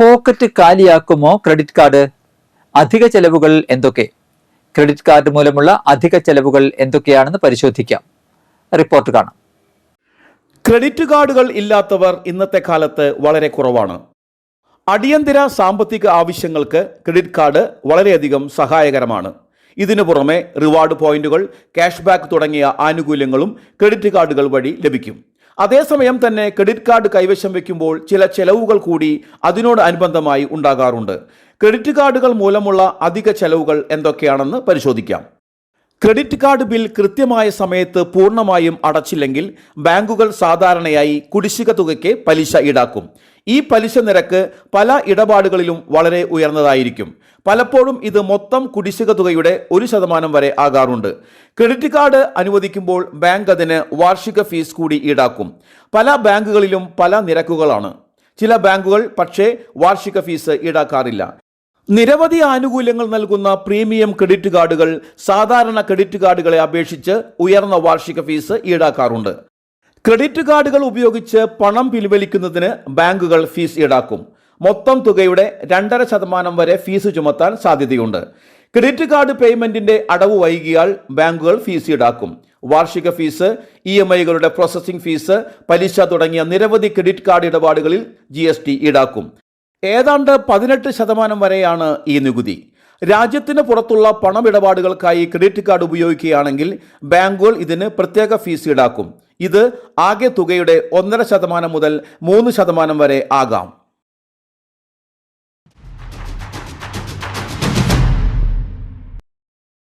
Pocket കാലിയാക്കുമോ credit card? അധിക ചെലവുകൾ എന്തൊക്കെ? ക്രെഡിറ്റ് കാർഡ് മൂലമുള്ള അധിക ചെലവുകൾ എന്തൊക്കെയാണെന്ന് പരിശോധിക്കാം. റിപ്പോർട്ട് കാണാം. ക്രെഡിറ്റ് കാർഡുകൾ ഇല്ലാത്തവർ ഇന്നത്തെ കാലത്ത് വളരെ കുറവാണ്. അടിയന്തര സാമ്പത്തിക ആവശ്യങ്ങൾക്ക് ക്രെഡിറ്റ് കാർഡ് വളരെയധികം സഹായകരമാണ്. ഇതിനു പുറമെ റിവാർഡ് പോയിന്റുകൾ ക്യാഷ് ബാക്ക് തുടങ്ങിയ ആനുകൂല്യങ്ങളും ക്രെഡിറ്റ് കാർഡുകൾ വഴി ലഭിക്കും. അതേസമയം തന്നെ ക്രെഡിറ്റ് കാർഡ് കൈവശം വയ്ക്കുമ്പോൾ ചില ചെലവുകൾ കൂടി അതിനോട് അനുബന്ധമായി ഉണ്ടാകാറുണ്ട്. ക്രെഡിറ്റ് കാർഡുകൾ മൂലമുള്ള അധിക ചെലവുകൾ എന്തൊക്കെയാണെന്ന് പരിശോധിക്കാം. ക്രെഡിറ്റ് കാർഡ് ബിൽ കൃത്യമായ സമയത്ത് പൂർണമായും അടച്ചില്ലെങ്കിൽ ബാങ്കുകൾ സാധാരണയായി കുടിശ്ശിക തുകയ്ക്ക് പലിശ ഈടാക്കും. ഈ പലിശ നിരക്ക് പല ഇടപാടുകളിലും വളരെ ഉയർന്നതായിരിക്കും. പലപ്പോഴും ഇത് മൊത്തം കുടിശ്ശിക തുകയുടെ ഒരു ശതമാനം വരെ ആകാറുണ്ട്. ക്രെഡിറ്റ് കാർഡ് അനുവദിക്കുമ്പോൾ ബാങ്ക് അതിന് വാർഷിക ഫീസ് കൂടി ഈടാക്കും. പല ബാങ്കുകളിലും പല നിരക്കുകളാണ്. ചില ബാങ്കുകൾ പക്ഷേ വാർഷിക ഫീസ് ഈടാക്കാറില്ല. നിരവധി ആനുകൂല്യങ്ങൾ നൽകുന്ന പ്രീമിയം ക്രെഡിറ്റ് കാർഡുകൾ സാധാരണ ക്രെഡിറ്റ് കാർഡുകളെ അപേക്ഷിച്ച് ഉയർന്ന വാർഷിക ഫീസ് ഈടാക്കാറുണ്ട്. ക്രെഡിറ്റ് കാർഡുകൾ ഉപയോഗിച്ച് പണം പിൻവലിക്കുന്നതിന് ബാങ്കുകൾ ഫീസ് ഈടാക്കും. മൊത്തം തുകയുടെ രണ്ടര ശതമാനം വരെ ഫീസ് ചുമത്താൻ സാധ്യതയുണ്ട്. ക്രെഡിറ്റ് കാർഡ് പേയ്മെന്റിന്റെ അടവ് വൈകിയാൽ ബാങ്കുകൾ ഫീസ് ഈടാക്കും. വാർഷിക ഫീസ് ഇ എം ഐകളുടെ പ്രോസസ്സിംഗ് ഫീസ് പലിശ തുടങ്ങിയ നിരവധി ക്രെഡിറ്റ് കാർഡ് ഇടപാടുകളിൽ ജി ഈടാക്കും. ഏതാണ്ട് പതിനെട്ട് ശതമാനം വരെയാണ് ഈ നികുതി. രാജ്യത്തിന് പുറത്തുള്ള പണമിടപാടുകൾക്കായി ക്രെഡിറ്റ് കാർഡ് ഉപയോഗിക്കുകയാണെങ്കിൽ ബാങ്കുകൾ ഇതിന് പ്രത്യേക ഫീസ് ഈടാക്കും. ഇത് ആകെ തുകയുടെ ഒന്നര ശതമാനം മുതൽ മൂന്ന് ശതമാനം വരെ ആകാം.